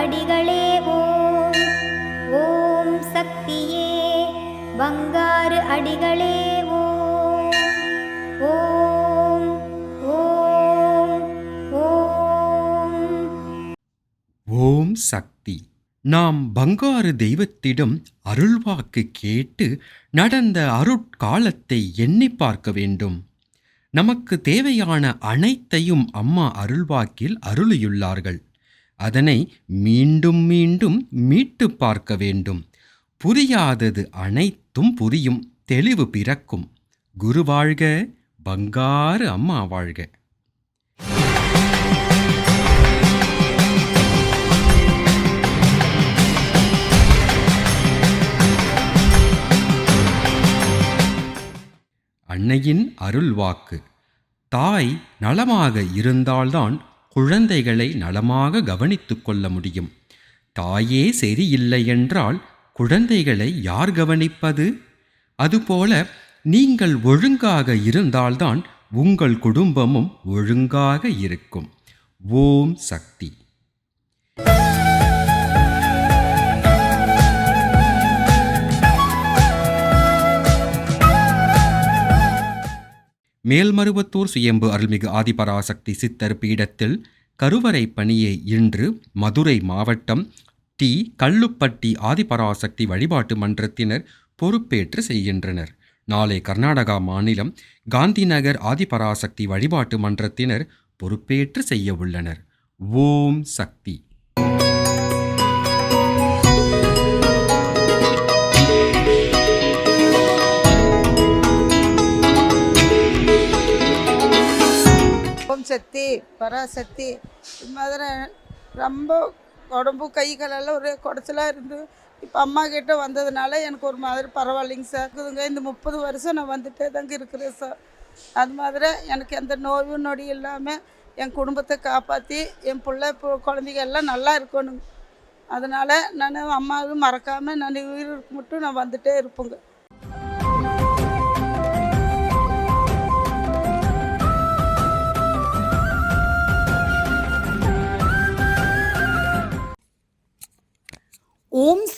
அடிகளே ஓம். ஓம் சக்தியே. வங்காறு அடிகளே ஓம். ஓம் ஓம் ஓம். ஓம் சக்தி. நாம் பங்காரு தெய்வத்திடம் அருள்வாக்கு கேட்டு நடந்த அருட்காலத்தை எண்ணி பார்க்க வேண்டும். நமக்கு தேவையான அனைத்தையும் அம்மா அருள்வாக்கில் அருளியுள்ளார்கள். அதனை மீண்டும் மீண்டும் மீட்டு பார்க்க வேண்டும். புரியாதது அனைத்தும் புரியும் தெளிவு பிறக்கும். குரு வாழ்க பங்காரு அம்மா வாழ்க. அன்னையின் அருள்வாக்கு. தாய் நலமாக இருந்தால்தான் குழந்தைகளை நலமாக கவனித்து கொள்ள முடியும். தாயே சரியில்லை என்றால் குழந்தைகளை யார் கவனிப்பது? அதுபோல நீங்கள் ஒழுங்காக இருந்தால்தான் உங்கள் குடும்பமும் ஒழுங்காக இருக்கும். ஓம் சக்தி. மேல்மருவத்தூர் சுயம்பு அருள்மிகு ஆதிபராசக்தி சித்தர் பீடத்தில் கருவறை பணியை இன்று மதுரை மாவட்டம் டி. கல்லுப்பட்டி ஆதிபராசக்தி வழிபாட்டு மன்றத்தினர் பொறுப்பேற்று செய்கின்றனர். நாளை கர்நாடகா மாநிலம் காந்திநகர் ஆதிபராசக்தி வழிபாட்டு மன்றத்தினர் பொறுப்பேற்று செய்ய உள்ளனர். ஓம் சக்தி. சக்தி பராசக்தி. இது மாதிரி ரொம்ப உடம்பு கை காலெல்லாம் ஒரே குடச்சலாக இருந்து இப்போ அம்மா கிட்ட வந்ததுனால எனக்கு ஒரு மாதிரி பரவாயில்லைங்க சார். இருக்குதுங்க. இந்த முப்பது வருஷம் நான் வந்துட்டே தாங்க இருக்கிறேன் சார். அது மாதிரி எனக்கு எந்த நோயும் நொடி இல்லாமல் என் குடும்பத்தை காப்பாற்றி என் பிள்ளை இப்போ குழந்தைங்க எல்லாம் நல்லா இருக்கணுங்க அதனால் நான் அம்மாவும் மறக்காமல் நான் உயிர் மட்டும் நான் வந்துகிட்டே இருப்பேங்க.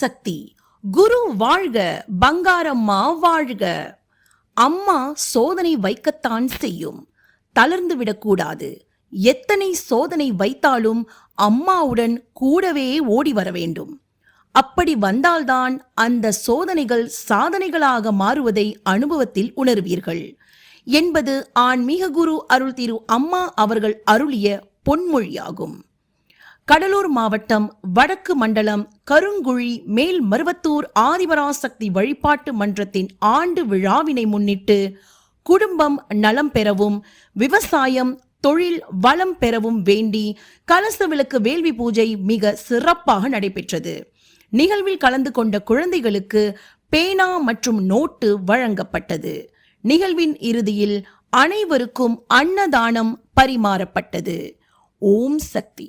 சக்தி. குரு வாழ்க பங்காரம்மா வாழ்க. அம்மா சோதனை வைக்கத்தான் செய்யும். தளர்ந்து விடக்கூடாது. எத்தனை சோதனை வைத்தாலும் அம்மாவுடன் கூடவே ஓடி வர வேண்டும். அப்படி வந்தால்தான் அந்த சோதனைகள் சாதனைகளாக மாறுவதை அனுபவத்தில் உணர்வீர்கள். என்பது ஆன்மீக குரு அருள் திரு அம்மா அவர்கள் அருளிய பொன்மொழியாகும். கடலூர் மாவட்டம் வடக்கு மண்டலம் கருங்குழி மேல் மருவத்தூர் ஆதிபராசக்தி வழிபாட்டு மன்றத்தின் ஆண்டு விழாவினை முன்னிட்டு குடும்பம் நலம் பெறவும் விவசாயம் தொழில் வளம் பெறவும் வேண்டி கலச விளக்கு வேள்வி பூஜை மிக சிறப்பாக நடைபெற்றது. நிகழ்வில் கலந்து கொண்ட குழந்தைகளுக்கு பேனா மற்றும் நோட்டு வழங்கப்பட்டது. நிகழ்வின் இறுதியில் அனைவருக்கும் அன்னதானம் பரிமாறப்பட்டது. ஓம் சக்தி.